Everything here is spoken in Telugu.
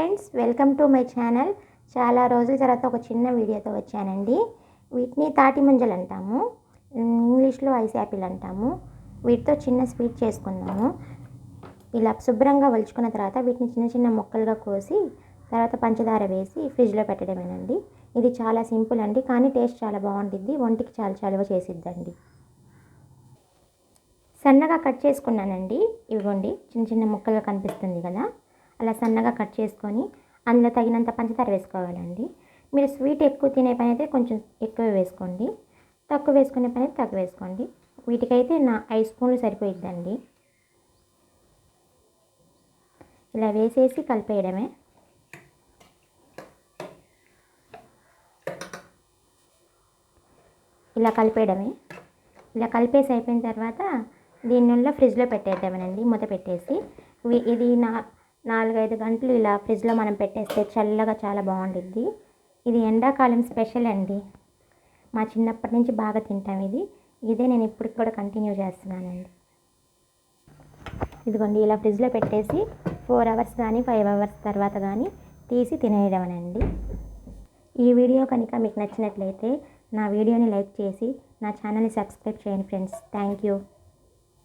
Friends welcome to my channel. చాలా రోజుల తర్వాత ఒక చిన్న వీడియోతో వచ్చానండి. వీటిని తాటి ముంజలు అంటాము. ఇంగ్లీష్లో ఐస్ యాపిల్ అంటాము. వీటితో చిన్న స్వీట్ చేసుకున్నాము ఇలా శుభ్రంగా వలుచుకున్న తర్వాత వీటిని చిన్న చిన్న ముక్కలుగా కోసి తర్వాత పంచదార వేసి ఫ్రిడ్జ్లో పెట్టడమేనండి. ఇది చాలా సింపుల్ అండి కానీ టేస్ట్ చాలా బాగుంటుంది. ఒంటికి చాలా చలువ చేసిద్దండి. సన్నగా కట్ చేసుకున్నానండి. ఇవ్వండి చిన్న చిన్న ముక్కలుగా కనిపిస్తుంది కదా. అలా సన్నగా కట్ చేసుకొని అందులో తగినంత పంచదార వేసుకోవాలండి. మీరు స్వీట్ ఎక్కువ తినే పని అయితే కొంచెం ఎక్కువ వేసుకోండి. తక్కువ వేసుకునే పని అయితే తక్కువ వేసుకోండి. వీటికైతే నా ఐదు స్పూన్లు సరిపోయిద్దండి. ఇలా వేసేసి కలిపేయడమే. ఇలా కలిపేయడమే. ఇలా కలిపేసి అయిపోయిన తర్వాత దీనిలో ఫ్రిడ్జ్లో పెట్టేద్దామనండి మూత పెట్టేసి. ఇది నా నాలుగైదు గంటలు ఇలా ఫ్రిడ్జ్లో మనం పెట్టేస్తే చల్లగా చాలా బాగుంటుంది ఇది ఎండాకాలం స్పెషల్ అండి. మా చిన్నప్పటి నుంచి బాగా తింటాం ఇది. ఇదే నేను ఇప్పటికి కూడా కంటిన్యూ చేస్తున్నానండి. ఇదిగోండి ఇలా ఫ్రిడ్జ్లో పెట్టేసి ఫోర్ అవర్స్ కానీ ఫైవ్ అవర్స్ తర్వాత కానీ తీసి తినేయడమనండి. ఈ వీడియో కనుక మీకు నచ్చినట్లయితే నా వీడియోని లైక్ చేసి నా ఛానల్ని సబ్స్క్రైబ్ చేయండి ఫ్రెండ్స్. Thank you.